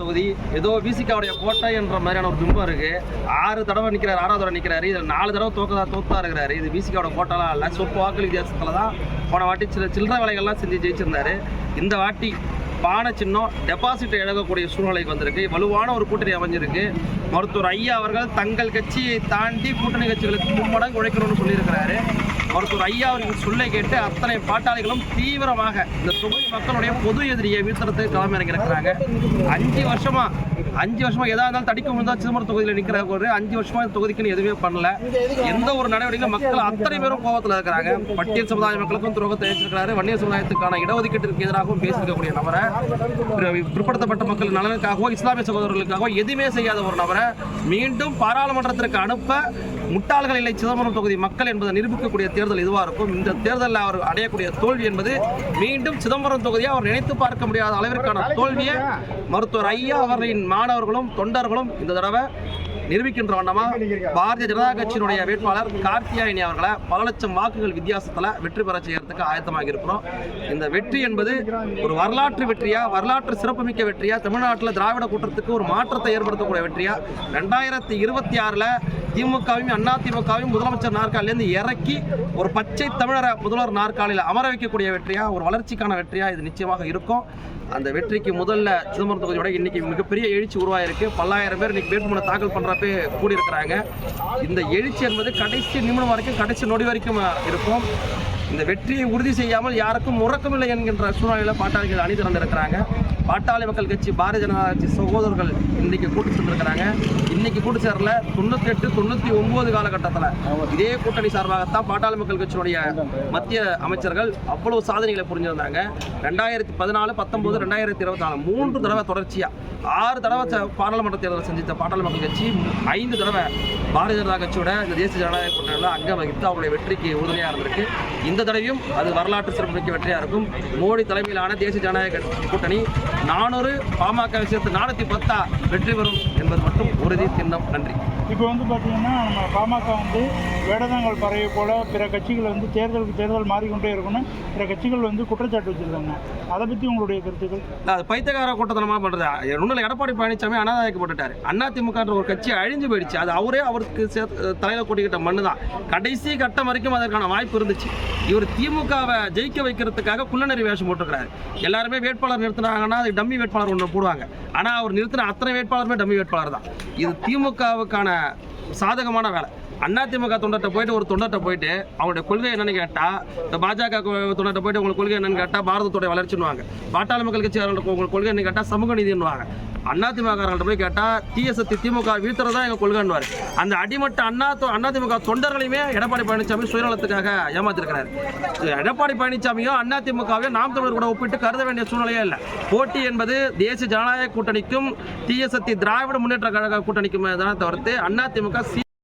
தொகுதி. ஏதோ விசிகாவுடைய கோட்டை என்ற மாதிரியான ஒரு பிம்பம் இருக்கு. ஆறு தடவை நிற்கிறாரு ஆறாவது தடவை நிற்கிறாரு இதில் நாலு தடவை தோக்கதா தோத்தா இருக்கிறாரு. இது விசிகாவோட கோட்டெல்லாம் இல்லை. சொற்ப வாக்கு வித்தியாசத்தில் தான் போன வாட்டி சில சில்லற வேலைகள்லாம் செஞ்சு ஜெயிச்சிருந்தாரு. இந்த வாட்டி பானை சின்னம் டெபாசிட் இழக்கக்கூடிய சூழ்நிலைக்கு வந்திருக்கு. வலுவான ஒரு கூட்டணி அமைஞ்சிருக்கு. மருத்துவர் ஐயா அவர்கள் தங்கள் கட்சியை தாண்டி கூட்டணி கட்சிகளுக்கு மும்மடங்கு உழைக்கணும்னு சொல்லியிருக்கிறாரு. மருத்துவர் ஐயா சொல்லை கேட்டு அத்தனை பாட்டாளிகளும் தீவிரமாக இந்த தொகுதி மக்களுடைய பொது எதிரியை வீழ்த்துறதுக்கு களம் இருக்கிறாங்க அஞ்சு வருஷமா அஞ்சு வருஷமா எதா இருந்தாலும் தடிக்க முடிந்தா சிதம்பரம் தொகுதியில் நிற்கிற ஒரு அஞ்சு வருஷமா இந்த தொகுதிக்குன்னு எதுவுமே பண்ணல. எந்த ஒரு நடவடிக்கையும் மக்கள் அத்தனை பேரும் கோபத்தில் இருக்கிறாங்க. பட்டியல் சமுதாய மக்களுக்கும் துரோகத்தை ஏற்றிருக்கிறாரு வன்னியர் சமுதாயத்துக்கான இடஒதுக்கீட்டிற்கு எதிராகவும் பேசியிருக்கக்கூடிய நபரை பிற- பிற்படுத்தப்பட்ட மக்கள் நலனுக்காகவோ இஸ்லாமிய சகோதரர்களுக்காகவோ எதுவுமே செய்யாத ஒரு நபரை மீண்டும் பாராளுமன்றத்திற்கு அனுப்ப முட்டாள்கள் இல்லை சிதம்பரம் தொகுதி மக்கள் என்பதை நிரூபிக்கக்கூடிய தேர்தல் இதுவாக இருக்கும். இந்த தேர்தலில் அவர் அடையக்கூடிய தோல்வி என்பது மீண்டும் சிதம்பரம் தொகுதியை அவர் நினைத்து பார்க்க முடியாத அளவிற்கான தோல்வியை மருத்துவர் ஐயா அவர்களின் மாணவர்களும் தொண்டர்களும் இந்த தடவை நிரூபிக்கின்ற வண்ணமா பாரதிய ஜனதா கட்சியினுடைய வேட்பாளர் கார்த்தியாயினி அவர்களை பல லட்சம் வாக்குகள் வித்தியாசத்தில் வெற்றி பெற செய்யறதுக்கு ஆயத்தமாக இருக்கிறோம் இந்த வெற்றி என்பது ஒரு வரலாற்று வெற்றியா வரலாற்று சிறப்புமிக்க வெற்றியா தமிழ்நாட்டில் திராவிட கூட்டத்துக்கு ஒரு மாற்றத்தை ஏற்படுத்தக்கூடிய வெற்றியா? ரெண்டாயிரத்தி இருபத்தி ஆறில் திமுகவையும் அதிமுகவையும் முதலமைச்சர் நாற்காலிலேருந்து இறக்கி ஒரு பச்சை தமிழரை முதல்வர் நாற்காலியில் அமர வைக்கக்கூடிய வெற்றியா ஒரு வளர்ச்சிக்கான வெற்றியா இது நிச்சயமாக இருக்கும். அந்த வெற்றிக்கு முதல்ல சிதம்பரம் தொகுதியோட இன்னைக்கு மிகப்பெரிய எழுச்சி உருவாயிருக்கு. பல்லாயிரம் பேர் இன்னைக்கு வேட்புமனு தாக்கல் பண்றப்ப கூடியிருக்கிறாங்க. இந்த எழுச்சி என்பது கடைசி நிமிடம் வரைக்கும் கடைசி நொடி வரைக்கும் இருக்கும். இந்த வெற்றியை உறுதி செய்யாமல் யாருக்கும் உறக்கமில்லை என்கின்ற சூழ்நிலையில் பாட்டாளிகள் அணி திரண்டிருக்கிறாங்க பாட்டாளி மக்கள் கட்சி பாரதிய ஜனதா கட்சி சகோதரர்கள் இன்றைக்கு கூட்டு சேர்ந்திருக்கிறாங்க. இன்றைக்கி கூட்டு சேரல. தொண்ணூத்தெட்டு எட்டு ஒம்பது காலகட்டத்தில் இதே கூட்டணி சார்பாகத்தான் பாட்டாளி மக்கள் கட்சியினுடைய மத்திய அமைச்சர்கள் அவ்வளவு சாதனைகளை புரிஞ்சிருந்தாங்க. ரெண்டாயிரத்தி பதினாலு பத்தொம்போது ரெண்டாயிரத்தி இருபத்தி நாலு மூன்று தடவை தொடர்ச்சியாக ஆறு தடவை பாராளுமன்ற தேர்தலை செஞ்சித்த பாட்டாளி மக்கள் கட்சி ஐந்து தடவை பாரதிய ஜனதா கட்சியோட இந்த தேசிய ஜனநாயக கூட்டணியில் அங்கம் வகித்து அவருடைய வெற்றிக்கு உறுதுணையாக இருந்திருக்கு. இந்த தடவையும் அது வரலாற்று சிறப்புமிக்க வெற்றியாக இருக்கும். மோடி தலைமையிலான தேசிய ஜனநாயக கூட்டணி நானூறு பாமக விஷயத்து நானூற்றி பத்தா வெற்றி பெறும் என்பது மட்டும் உறுதி திண்ணம் நன்றி. இப்போ வந்து பார்த்தீங்கன்னா நம்ம பாமக வந்து வேடதாங்கல் பறவை போல பிற கட்சிகள் வந்து தேர்தலுக்கு தேர்தல் மாறிக்கொண்டே இருக்கணும். பிற கட்சிகள் வந்து குற்றச்சாட்டு வச்சிருக்காங்க. அதை பற்றி உங்களுடைய கருத்துக்கள்? அது பைத்தியக்கார கூட்டத்தனமாக பண்ணுறது ஒன்றும் எடப்பாடி பழனிசாமி அனாதாயக்கப்பட்டுட்டார் அண்ணா திமுகன்ற ஒரு கட்சி அழிஞ்சு போயிடுச்சு. அது அவரே அவருக்கு தலையில் கொட்டிக்கிட்ட மண்ணு தான் கடைசி கட்டம் வரைக்கும் அதற்கான வாய்ப்பு இருந்துச்சு. இவர் திமுகவை ஜெயிக்க வைக்கிறதுக்காக குள்ளநெறி வேஷம் போட்டிருக்கிறாரு. எல்லாருமே வேட்பாளர் நிறுத்தினாங்கன்னா அது டம்மி வேட்பாளர் ஒன்று போடுவாங்க. ஆனால் அவர் நிறுத்தின அத்தனை வேட்பாளருமே டம்மி வேட்பாளர் தான். இது திமுகவுக்கான சாதகமான வேலை. அண்ணா திமுக தொண்டர்கிட்ட போயிட்டு ஒரு தொண்டர்கிட்ட போயிட்டு அவங்களுடைய கொள்கை என்னன்னு கேட்டால் இந்த பாஜக தொண்டர்கிட்ட போயிட்டு உங்களுக்கு கொள்கை என்னன்னு கேட்டால் பாரதத்துடைய வளர்ச்சின்னுவாங்க. பாட்டாளி மக்கள் கட்சி உங்களுக்கு கொள்கை என்ன கேட்டால் சமூக நீதின்னுவாங்க. அண்ணா போய் கேட்டால் டிஎஸ்எஸ்சி திமுக வீழ்த்துறதா எங்கள் கொள்கைன்னுவாரு. அந்த அடிமட்ட அண்ணா அண்ணா திமுக தொண்டர்களையுமே எடப்பாடி பழனிசாமி சுயநலத்துக்காக ஏமாத்திருக்கிறார். எடப்பாடி பழனிசாமியும் அண்ணா திமுகவையும் நாம் தமிழர் கூட ஒப்பிட்டு கருத வேண்டிய சூழ்நிலையே இல்லை. போட்டி என்பது தேசிய ஜனநாயக கூட்டணிக்கும் தீயசக்தி திராவிட முன்னேற்ற கழக கூட்டணிக்கும் தான் தவிர்த்து அண்ணா திமுக